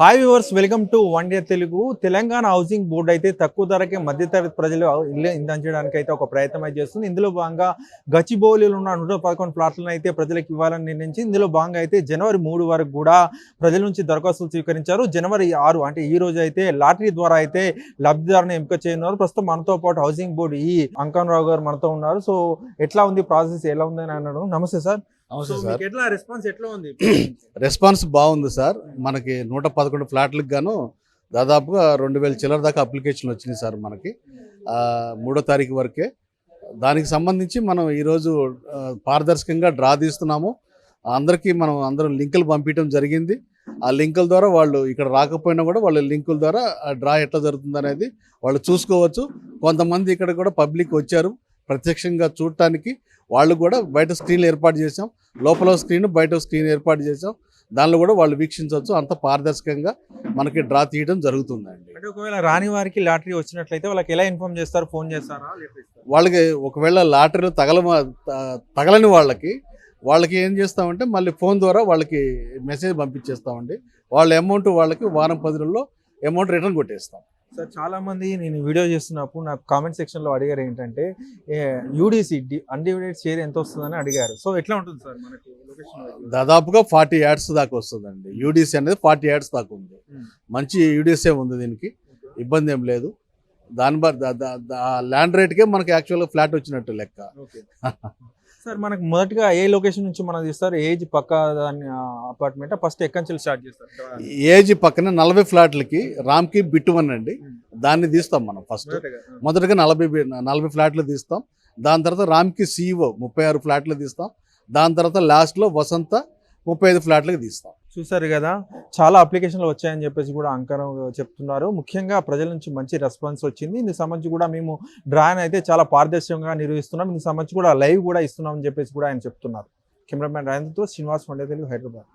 Hi viewers welcome to one day Telugu Telangana housing board అయితే తక్కువ ధరకే మధ్యతరగతి ప్రజలు ఇల్లు ఇందించడానికి అయితే ఒక ప్రయత్నం అయితే చేస్తుంది. ఇందులో భాగంగా గచ్చిబౌలిలో ఉన్న నూట పదకొండు ప్లాట్లను అయితే ప్రజలకు ఇవ్వాలని నిర్ణయించి ఇందులో భాగంగా అయితే జనవరి మూడు వరకు కూడా ప్రజల నుంచి దరఖాస్తులు స్వీకరించారు. జనవరి ఆరు అంటే ఈ రోజు అయితే లాటరీ ద్వారా అయితే లబ్ధిదారుని ఎంపిక చేయనున్నారు. ప్రస్తుతం మనతో పాటు హౌసింగ్ బోర్డు ఈ అంకన్ రావు గారు మనతో ఉన్నారు. సో ఎట్లా ఉంది ప్రాసెస్ ఎలా ఉంది అని అన్నాడు. నమస్తే సార్. ఎట్లా రెస్పాన్స్ ఎట్లా ఉంది? రెస్పాన్స్ బాగుంది సార్. మనకి నూట పదకొండు ఫ్లాట్లకు గాను దాదాపుగా రెండు వేల చిల్లర దాకా అప్లికేషన్లు వచ్చినాయి సార్ మనకి. మూడో తారీఖు వరకే. దానికి సంబంధించి మనం ఈరోజు పారదర్శకంగా డ్రా తీస్తున్నాము. అందరికీ మనం అందరం లింకులు పంపించడం జరిగింది. ఆ లింకుల ద్వారా వాళ్ళు ఇక్కడ రాకపోయినా కూడా వాళ్ళ లింకుల ద్వారా ఆ డ్రా ఎట్లా జరుగుతుంది అనేది వాళ్ళు చూసుకోవచ్చు. కొంతమంది ఇక్కడ కూడా పబ్లిక్ వచ్చారు. ప్రత్యక్షంగా చూడటానికి వాళ్ళు కూడా బయట స్క్రీన్లు ఏర్పాటు చేసాం లోపల స్క్రీన్ బయట స్క్రీన్ ఏర్పాటు చేసాం దానిలో కూడా వాళ్ళు వీక్షించవచ్చు. అంత పారదర్శకంగా మనకి డ్రా తీయడం జరుగుతుందండి. అంటే ఒకవేళ రాని వారికి లాటరీ వచ్చినట్లయితే వాళ్ళకి ఎలా ఇన్ఫార్మ్ చేస్తారు? ఫోన్ చేస్తారా? వాళ్ళకి ఒకవేళ లాటరీలు తగల తగలని వాళ్ళకి వాళ్ళకి ఏం చేస్తామంటే మళ్ళీ ఫోన్ ద్వారా వాళ్ళకి మెసేజ్ పంపించేస్తామండి. వాళ్ళ అమౌంట్ వాళ్ళకి వారం పది రోజుల్లో అమౌంట్ రిటర్న్ కొట్టేస్తాం. సార్ చాలా మంది నేను వీడియో చేస్తున్నప్పుడు నాకు కామెంట్ సెక్షన్లో అడిగారు ఏంటంటే యూడిసి అన్డివైడెడ్ షేర్ ఎంత వస్తుందని అడిగారు. సో ఎట్లా ఉంటుంది సార్ మనకి దాదాపుగా ఫార్టీ యాడ్స్ దాకా వస్తుందండి. యూడిసి అనేది ఫార్టీ యాడ్స్ దాకా ఉంది. Hmm. మంచి యూడిసే ఉంది దీనికి. ఇబ్బంది ఏం లేదు. దాని ల్యాండ్ రేట్కే మనకి యాక్చువల్గా ఫ్లాట్ వచ్చినట్టు లెక్క. సార్ మనకు మొదటగా ఏ లొకేషన్ నుంచి మనం తీస్తారు? ఏజ్ పక్క దాని అపార్ట్మెంట్ ఫస్ట్ ఎక్కడి నుంచి స్టార్ట్ చేస్తారు. ఏజ్ పక్కన నలభై ఫ్లాట్లకి రామ్కి బిట్టువన్ అండి. దాన్ని తీస్తాం మనం ఫస్ట్. మొదటగా. నలభై నలభై ఫ్లాట్లు తీస్తాం. దాని తర్వాత రామ్కి సీఈఓ ముప్పై ఆరు ఫ్లాట్లు తీస్తాం. దాని తర్వాత లాస్ట్లో వసంత ముప్పై ఐదు ఫ్లాట్లకు తీస్తాం. చూసారు కదా చాలా అప్లికేషన్లు వచ్చాయని చెప్పేసి కూడా అంకరం చెప్తున్నారు. ముఖ్యంగా ప్రజల నుంచి మంచి రెస్పాన్స్ వచ్చింది. ఇందుకు సంబంధించి కూడా మేము డ్రాయన్ అయితే చాలా పారదర్శకంగా నిర్వహిస్తున్నాం. ఇందుకు సంబంధించి కూడా లైవ్ కూడా ఇస్తున్నాం అని చెప్పేసి కూడా ఆయన చెప్తున్నారు. కెమెరామ్యాన్ రాజేంద్రతో శ్రీనివాస్ వండే తెలుగు హైదరాబాద్.